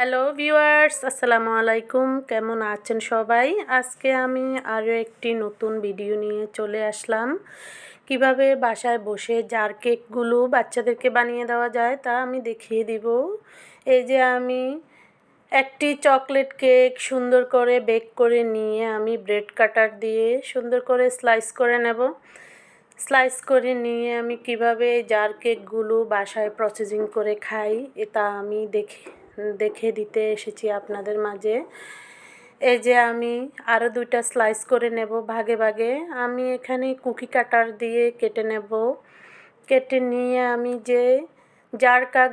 Hello viewers, আসসালামু আলাইকুম। কেমন আছেন সবাই? আজকে আমি আরও একটি নতুন ভিডিও নিয়ে চলে আসলাম। কীভাবে বাসায় বসে জার কেকগুলো বাচ্চাদেরকে বানিয়ে দেওয়া যায় তা আমি দেখিয়ে দিব। এই যে আমি একটি চকলেট কেক সুন্দর করে বেক করে নিয়ে আমি ব্রেড কাটার দিয়ে সুন্দর করে স্লাইস করে নেব। স্লাইস করে নিয়ে আমি কীভাবে জার কেকগুলো বাসায় প্রসেসিং করে খাই, এটা আমি দেখি দেখে দিতে এসেছি আপনাদের মাঝে। এই যে আমি আরও দুইটা স্লাইস করে নেব ভাগে ভাগে। আমি এখানে কুকি কাটার দিয়ে কেটে নেব। কেটে নিয়ে আমি যে জার কাক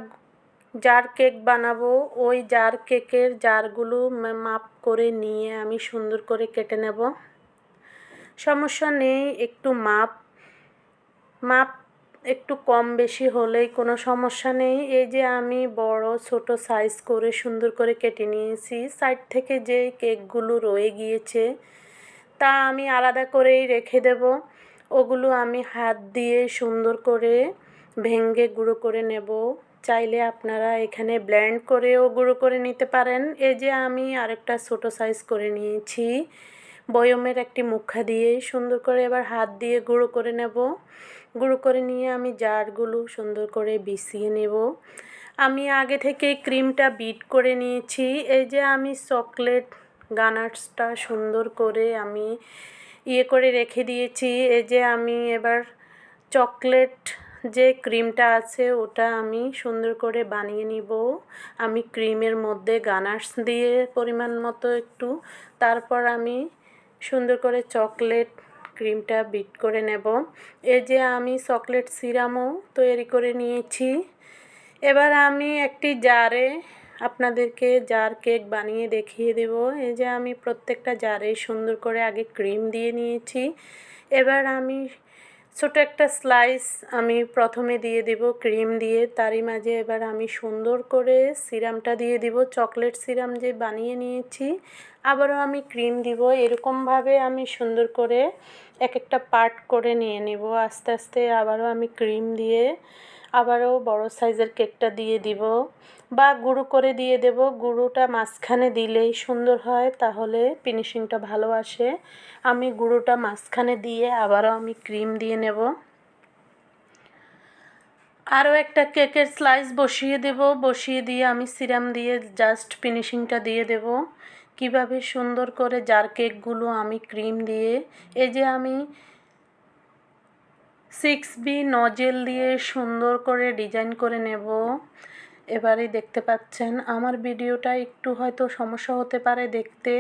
জার কেক বানাবো, ওই জার কেকের জারগুলো মাপ করে নিয়ে আমি সুন্দর করে কেটে নেব। সমস্যা নেই, একটু মাপ মাপ একটু কম বেশি হলেই কোনো সমস্যা নেই। এই যে আমি বড়, ছোট সাইজ করে সুন্দর করে কেটে নিয়েছি সাইড থেকে যে কেকগুলো রয়ে গিয়েছে, তা আমি আলাদা করেই রেখে দেব। ওগুলো আমি হাত দিয়ে সুন্দর করে ভেঙ্গে গুঁড়ো করে নেব। চাইলে আপনারা এখানে ব্লেন্ড করেও গুঁড়ো করে নিতে পারেন। এই যে আমি আরেকটা ছোট সাইজ করে নিয়েছি। বয়মের একটি মুখা দিয়ে সুন্দর করে এবার হাত দিয়ে গুঁড়ো করে নেব। গুঁড়ো করে নিয়ে আমি জারগুলো সুন্দর করে বিছিয়ে নেব। আমি আগে থেকে ক্রিমটা বিট করে নিয়েছি। এই যে আমি চকলেট গানার্সটা সুন্দর করে আমি ইয়ে করে রেখে দিয়েছি। এই যে আমি এবার চকলেট যে ক্রিমটা আছে ওটা আমি সুন্দর করে বানিয়ে নিব। আমি ক্রিমের মধ্যে গানার্স দিয়ে পরিমাণ মতো একটু। তারপর আমি সুন্দর করে চকলেট ক্রিমটা বিট করে নেব। এই যে আমি চকলেট সিরামও তৈরি করে নিয়েছি। এবার আমি একটি জারে আপনাদেরকে জার কেক বানিয়ে দেখিয়ে দেব। এই যে আমি প্রত্যেকটা জারে সুন্দর করে আগে ক্রিম দিয়ে নিয়েছি। এবার আমি ছোটো একটা স্লাইস আমি প্রথমে দিয়ে দেব ক্রিম দিয়ে। তারই মাঝে এবার আমি সুন্দর করে সিরামটা দিয়ে দিব। চকলেট সিরাম যে বানিয়ে নিয়েছি, আবারও আমি ক্রিম দিব। এরকমভাবে আমি সুন্দর করে এক একটা পার্ট করে নিয়ে নেব। আস্তে আস্তে আবারও আমি ক্রিম দিয়ে আবারও বড় সাইজের কেকটা দিয়ে দিব বা গুঁড়ো করে দিয়ে দেব। গুঁড়োটা মাঝখানে দিলেই সুন্দর হয়, তাহলে ফিনিশিংটা ভালো আসে। আমি গুঁড়োটা মাঝখানে দিয়ে আবারও আমি ক্রিম দিয়ে নেব। আরও একটা কেকের স্লাইস বসিয়ে দেব। বসিয়ে দিয়ে আমি সিরাম দিয়ে জাস্ট ফিনিশিংটা দিয়ে দেব। কীভাবে সুন্দর করে জার কেকগুলো আমি ক্রিম দিয়ে, এই যে আমি সিক্স বি নজেল দিয়ে সুন্দর করে ডিজাইন করে নেব। এবারে দেখতে পাচ্ছেন, আমার ভিডিওটা একটু হয়তো সমস্যা হতে পারে দেখতে।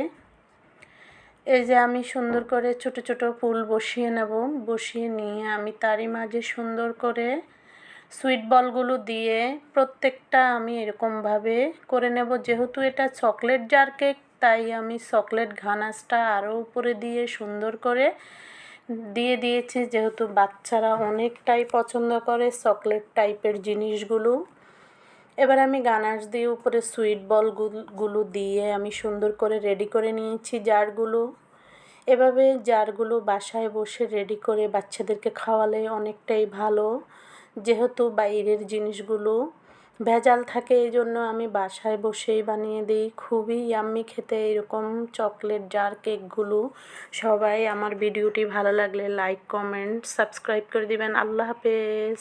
এই যে আমি সুন্দর করে ছোট ছোট ফুল বসিয়ে নেব। বসিয়ে নিয়ে আমি তারই মাঝে সুন্দর করে সুইট বলগুলো দিয়ে প্রত্যেকটা আমি এরকমভাবে করে নেব। যেহেতু এটা চকলেট জার কেক তাই আমি চকলেট ঘানাসটা আরও উপরে দিয়ে সুন্দর করে দিয়ে দিয়েছি, যেহেতু বাচ্চারা অনেকটাই পছন্দ করে চকলেট টাইপের জিনিসগুলো। এবার আমি গানার্স দিয়ে উপরে সুইট বলগুলো দিয়ে আমি সুন্দর করে রেডি করে নিয়েছি জারগুলো। এভাবে জারগুলো বাসায় বসে রেডি করে বাচ্চাদেরকে খাওয়ালে অনেকটাই ভালো, যেহেতু বাইরের জিনিসগুলো ভেজাল থাকে, এই জন্য আমি বাসায় বসেই বানিয়ে দিই। খুবই ইয়াম্মি খেতে এরকম চকলেট জার কেকগুলো সবাই আমার ভিডিওটি ভালো লাগলে লাইক কমেন্ট সাবস্ক্রাইব করে দিবেন। আল্লাহ হাফেজ।